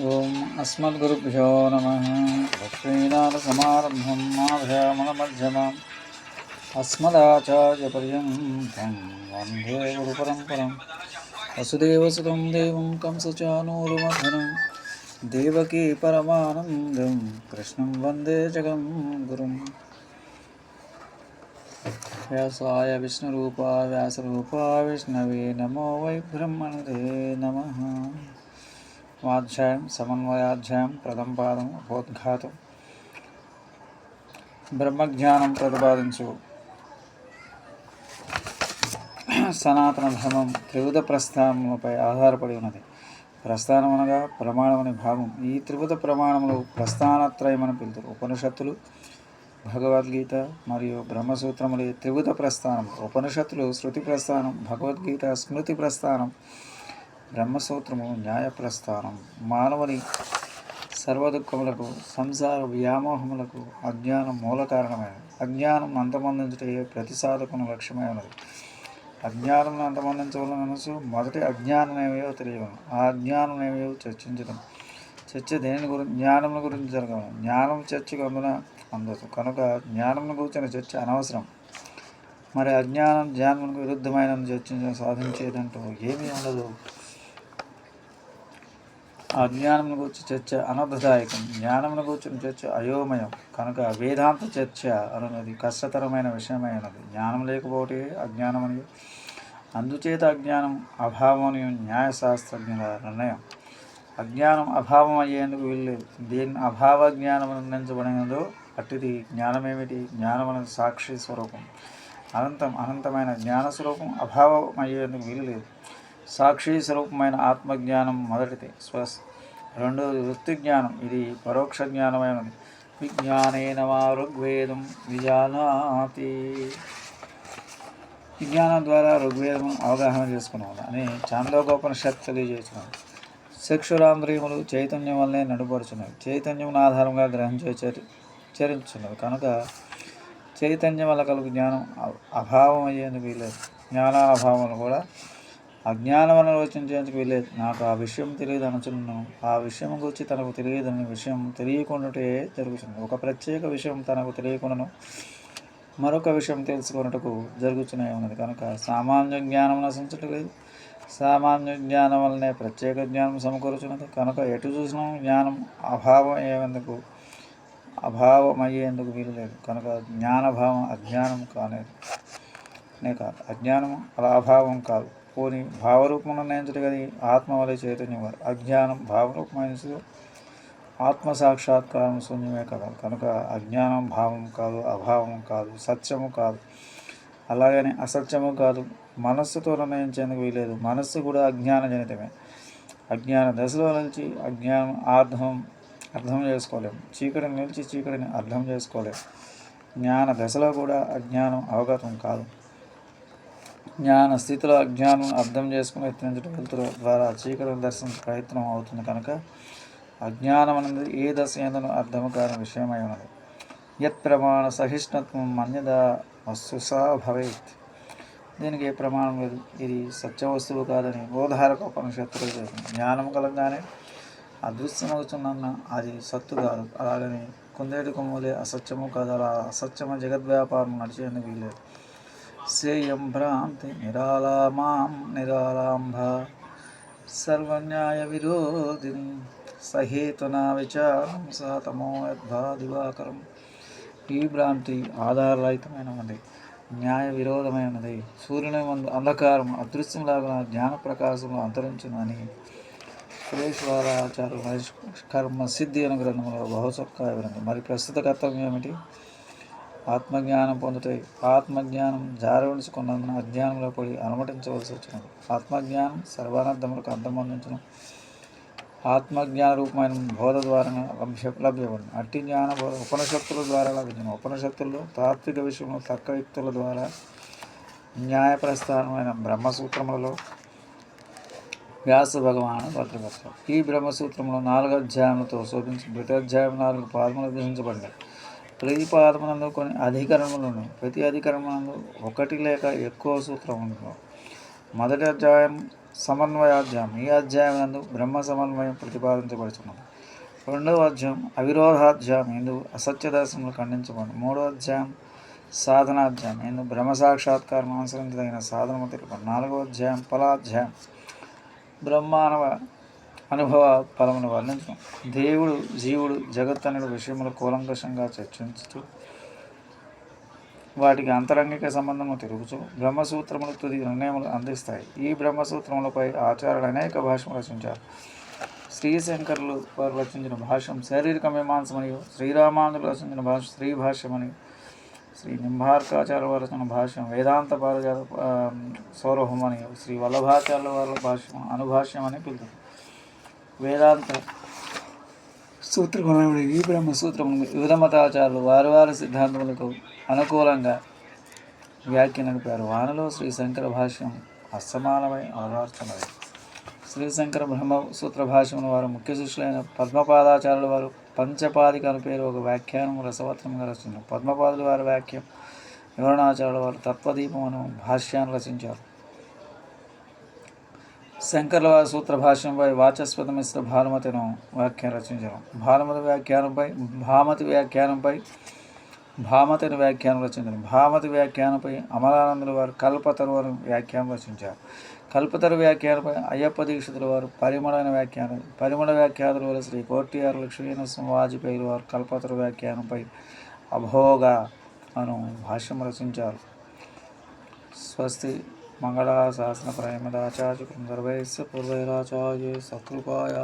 ఓం అస్మద్గురుభ్యో నమ. లక్ష్మీనాథసమారంభం మాధ్యమధ్యమాం అస్మదాచార్యపర్యంతం వందే గురుపరంపరం. వసుదేవసుతం దేవం కంసచానూరుమధనం దేవకీ పరమానందం. కృష్ణం వందే జగం గురుం వ్యాసాయ విష్ణురూపా వ్యాసరూపా విష్ణవే నమో వై బ్రహ్మణే నమ. స్వాధ్యాయం సమన్వయాధ్యాయం ప్రథమ పాదం ఉపోద్ఘాతం. బ్రహ్మజ్ఞానం ప్రతిపాదించు. సనాతన ధర్మం త్రివిధ ప్రస్థానములపై ఆధారపడి ఉన్నది. ప్రస్థానం అనగా ప్రమాణమని భావం. ఈ త్రివిధ ప్రమాణములు ప్రస్థానత్రయమని పిలుతారు. ఉపనిషత్తులు భగవద్గీత మరియు బ్రహ్మసూత్రములే త్రివిధ ప్రస్థానం. ఉపనిషత్తులు శృతి ప్రస్థానం భగవద్గీత స్మృతి ప్రస్థానం బ్రహ్మసూత్రము న్యాయ ప్రస్థానం మానవుని సర్వదుఖములకు సంసార వ్యామోహములకు అజ్ఞానం మూల కారణమైనది. అజ్ఞానం అంతమందించటే ప్రతి సాధకుని లక్ష్యమై ఉన్నది. అజ్ఞానం అంతమొందించవలన మనసు మొదటి అజ్ఞానం ఏమో ఆ అజ్ఞానం ఏమో చర్చించడం చర్చ దేని గురించి జ్ఞానం గురించి జరగదు జ్ఞానం చర్చకు అందున అందదు. కనుక జ్ఞానం గురించిన చర్చ అనవసరం. మరి అజ్ఞానం జ్ఞానం విరుద్ధమైన చర్చించడం సాధించేదంటూ ఏమీ ఉండదు. అజ్ఞానం గురించి చర్చ అనర్థదాయకం జ్ఞానమును కూర్చుని చర్చ అయోమయం. కనుక వేదాంత చర్చ అన్నది కష్టతరమైన విషయమైనది. జ్ఞానం లేకపోతే అజ్ఞానమని. అందుచేత అజ్ఞానం అభావమని న్యాయశాస్త్రజ్ఞుల నిర్ణయం. అజ్ఞానం అభావం అయ్యేందుకు వీల్లేదు. దేని అభావ జ్ఞానం నిర్ణయించబడినదో అట్టిది జ్ఞానమేమిటి? జ్ఞానం అనేది సాక్షి స్వరూపం. అనంతం అనంతమైన జ్ఞాన స్వరూపం అభావం అయ్యేందుకు వీలులేదు సాక్షి స్వరూపమైన ఆత్మజ్ఞానం మొదటిది. స్వ రెండవది వృత్తి జ్ఞానం ఇది పరోక్ష జ్ఞానమైనది. విజ్ఞానైన వా ఋగ్వేదం విజానాతి. విజ్ఞానం ద్వారా ఋగ్వేదం అవగాహన చేసుకున్నాం అని చాందోగోపనిషత్ తెలియజేస్తున్నాం చక్షురాంద్రియములు చైతన్యం వల్లనే నడుపరుచున్నవి చైతన్యం ఆధారంగా గ్రహించే చరి చరించున్నవి కనుక చైతన్యం వల్ల కలుగు జ్ఞానం అభావం అయ్యేందుకు వీలేదు జ్ఞానాభావం కూడా అజ్ఞానం అని ఆలోచించేందుకు వీలేదు నాకు ఆ విషయం తెలియదు అనుచున్నాను. ఆ విషయం గురించి తనకు తెలియదని విషయం తెలియకుండాటే జరుగుతుంది ఒక ప్రత్యేక విషయం తనకు తెలియకుండాను మరొక విషయం తెలుసుకున్నట్టుకు జరుగుతూనే ఉన్నది. కనుక సామాన్య జ్ఞానం నశించటం లేదు. సామాన్య జ్ఞానం వల్లనే ప్రత్యేక జ్ఞానం సమకూరుచున్నది. కనుక ఎటు చూసినా జ్ఞానం అభావం అయ్యేందుకు అభావం అయ్యేందుకు వీలు లేదు. కనుక జ్ఞానభావం అజ్ఞానం కాలేదు నే కాదు. అజ్ఞానం అలా అభావం కాదు. పోని భావరూపం నిర్ణయించడు కదా ఆత్మ వలె చైతన్యం వారు. అజ్ఞానం భావరూపమైన ఆత్మ సాక్షాత్కారం శూన్యమే కదా. కనుక అజ్ఞానం భావం కాదు అభావం కాదు సత్యము కాదు. అలాగని అసత్యము కాదు. మనస్సుతో నిర్ణయించేందుకు వీలేదు మనస్సు కూడా అజ్ఞాన జనితమే అజ్ఞాన దశలో నిలిచి అజ్ఞానం అర్థం అర్థం చేసుకోలేము చీకటిని నిలిచి చీకటిని అర్థం చేసుకోలేము జ్ఞాన దశలో కూడా అజ్ఞానం అవగతం కాదు. జ్ఞాన స్థితిలో అజ్ఞానం అర్థం చేసుకుని యత్నించడం వెళ్తురు ద్వారా చీకటిని దర్శించే ప్రయత్నం అవుతుంది కనుక అజ్ఞానం అనేది ఏ దశ ఏందనో అర్థం కాని విషయమై ఉన్నది. యత్ ప్రమాణ సహిష్ణుత్వం మన్యద వస్తుసా భవేత్. దీనికి ఏ ప్రమాణం లేదు. ఇది సత్య వస్తువు కాదని బోధారక ఉపనిషత్తులు చేసింది. జ్ఞానం కలగానే అదృశ్యమవుతున్న అది సత్తు కాదు. అలాగని కుందేటి కొమ్ములే అసత్యము కాదు. అలా అసత్యమ జగద్వ్యాపారం నడిచేందుకు వీలేదు సేయం భ్రాంతి నిరాళామాం నిరాళాంభ సర్వన్యాయ విరోధిని సహేతునా విచారం సహతమో యద్భా దివాకరం. ఈ భ్రాంతి ఆధారరహితమైనది న్యాయ విరోధమైనది సూర్యుని ముందు అంధకారం అదృశ్యంలాగా జ్ఞాన ప్రకాశంలో అంతరించునని అని సురేశ్వరాచార్య కర్మ సిద్ధి అనే గ్రంథంలో వివరింది మరి ప్రస్తుత కర్తవ్యం ఏమిటి? ఆత్మజ్ఞానం పొందుతాయి ఆత్మజ్ఞానం జారవలసుకున్నందున అజ్ఞానంలో పడి అనుమతించవలసి వచ్చినది. ఆత్మజ్ఞానం సర్వానర్థములకు అర్థం అందించడం ఆత్మజ్ఞాన రూపమైన బోధ ద్వారా లభ్య లభ్యపడింది అట్టి జ్ఞాన బోధ ఉపనిషత్తుల ద్వారా లభించిన. ఉపనిషత్తుల్లో తాత్విక విషయంలో తక్క యుక్తుల ద్వారా న్యాయ ప్రస్థానమైన బ్రహ్మసూత్రములలో వ్యాస భగవాను భద్రపరచారు ఈ బ్రహ్మసూత్రంలో నాలుగు అధ్యాయములతో శోభించి ప్రతి అధ్యాయం నాలుగు పాదములు విభజించబడినాయి ప్రతి పాదమునందు కొన్ని అధికరణములు ఉన్నాయి ప్రతి అధికరణమునందు ఒకటి లేక ఎక్కువ సూత్రం మొదటి అధ్యాయం సమన్వయాధ్యాయం ఈ అధ్యాయం నందు బ్రహ్మ సమన్వయం ప్రతిపాదించబడుతున్నది రెండవ అధ్యాయం అవిరోధాధ్యాయం ఎందు అసత్య దర్శనములు ఖండించబడి మూడవ అధ్యాయం సాధనాధ్యాయం ఎందు బ్రహ్మ సాక్షాత్కారం అనుసరించదగిన సాధనము తెలుపు నాలుగవ అధ్యాయం ఫలాధ్యాయం. బ్రహ్మానవ అనుభవ ఫలమును వర్ణించడం దేవుడు జీవుడు జగత్ అనే విషయములు కూలంకషంగా చర్చించుతూ వాటికి అంతరంగిక సంబంధము తిరుగుచు బ్రహ్మసూత్రములు తుది నిర్ణయములు అందిస్తాయి. ఈ బ్రహ్మసూత్రములపై ఆచార్యులు అనేక భాషలు రచించారు. శ్రీశంకరులు వారు రచించిన భాష్యం శారీరక మీమాంసమనియు శ్రీరామానులు రచించిన భాష శ్రీ భాష్యమని శ్రీ నింభార్కాచార్య వారు రచన భాష్యం వేదాంత పారజాత సౌరభం అని శ్రీ వల్లభాచార్యుల వారి భాష్యం అనుభాష్యం అని పిలుతుంది. వేదాంత సూత్రమైన ఈ బ్రహ్మ సూత్రము వివిధ మతాచారులు వారి వారి సిద్ధాంతములకు అనుకూలంగా వ్యాఖ్య నడిపారు వానలో శ్రీ శంకర భాష్యం అసమానమై అవదార్చున్నది శ్రీ శంకర బ్రహ్మ సూత్ర భాష్యమును వారు ముఖ్య శిష్యులైన పద్మపాదాచార్యుల వారు పంచపాదిక అని పేరు ఒక వ్యాఖ్యానం రసవత్రంగా రచించారు. పద్మపాదుల వారి వాక్యం వివరణాచార్యుల వారు తత్వదీపం అను భాష్యాన్ని రచించారు. శంకర్లవారి సూత్ర భాష్యంపై వాచస్పత మిశ్ర భానుమతిను వ్యాఖ్యానం రచించడం భానుమతి వ్యాఖ్యానంపై భామతి వ్యాఖ్యానంపై భామతిని వ్యాఖ్యానం రచించారు. భామతి వ్యాఖ్యానంపై అమరానందుల వారు కల్పతరు అని వ్యాఖ్యానం రచించారు. కల్పతరు వ్యాఖ్యానంపై అయ్యప్ప దీక్షితుల వారు పరిమళైన వ్యాఖ్యానం పరిమళ వ్యాఖ్యాతుల వారు శ్రీ కోట్టియారు లక్ష్మీనరసింహ వాజపేయి వారు కల్పతరు వ్యాఖ్యానంపై అభోగా అను భాష్యం రచించారు. స్వస్తి మంగళ శాసన ప్రేమదాచార్య సర్వైస్య పూర్వైరాచార్య సకృపాయ